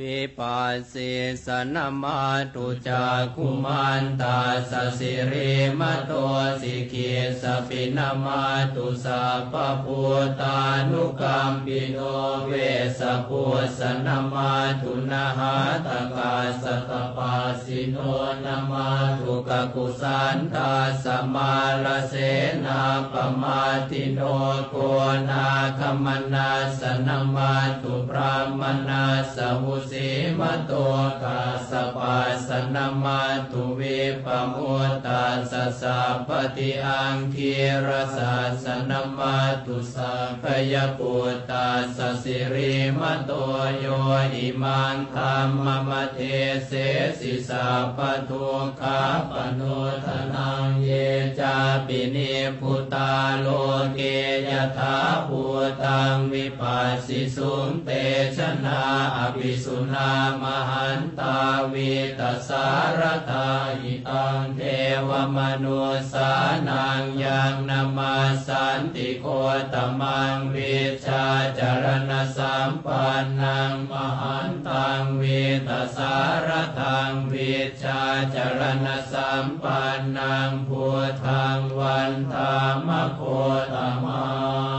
วิปัสสิสนามาตุจากคุมันตาสสิริมโตสิกิสปินามาตุสัพพุตานุกัมปิโนเวสพุสนามาตุนหาตกาสตปา สิโนนามาตุกกุสันตาสมาลเสนาปมาติโนโกนาคมนาสนามาตุพระมนาสมุสีมโตกาสปัสนามาตุวิปมุตตาสสะปฏิอังคีรสาสนามาตุสัพยปุตตาสสิริมโตโย อิมานธรรมมเทเสสิสาปทุกขาปโนทนังเยจาปินิพุตาโลเกยถาภูตังวิปัสสิสุงเตชนาอภิสุนามหันตา วิตสารตาอิตังเทวมนุสานังยังนามาสันติโคตมังวิชาจรณสัมปันนังมหันตังวิตสารทังวิชาจรณสัมปันนังพุทธังวันธามโคตมัง